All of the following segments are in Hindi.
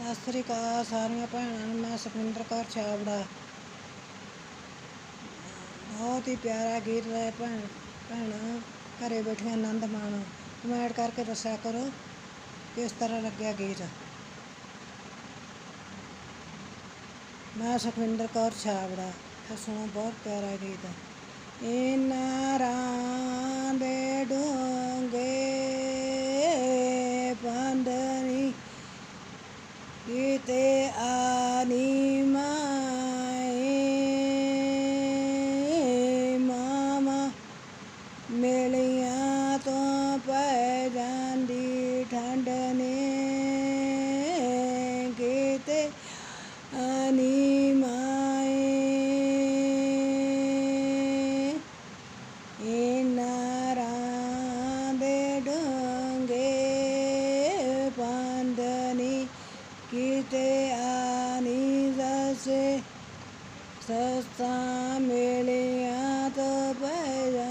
ਸਤਿ ਸ੍ਰੀ ਅਕਾਲ ਸਾਰੀਆਂ ਭੈਣਾਂ ਨੂੰ ਮੈਂ ਸੁਖਵਿੰਦਰ ਕੌਰ ਛਾਬੜਾ ਬਹੁਤ ਹੀ ਪਿਆਰਾ ਗੀਤ ਹੈ ਭੈਣ ਭੈਣਾਂ ਘਰੇ ਬੈਠੀਆਂ ਆਨੰਦ ਮਾਣੋ ਕਮੈਂਟ ਕਰਕੇ ਦੱਸਿਆ ਕਰੋ ਕਿਸ ਤਰ੍ਹਾਂ ਲੱਗਿਆ ਗੀਤ ਮੈਂ ਸੁਖਵਿੰਦਰ ਕੌਰ ਛਾਬੜਾ ਇਹ ਸੁਣੋ ਬਹੁਤ ਪਿਆਰਾ ਗੀਤ ਹੈ ਇਹਨਾਂ ते आनिमाए मामा मेलियाँ तो पैदी ठंड ने गीते आनिमाए नारा कीते आनी जसे सस्ता मिलिया तो पैजा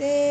Namaste.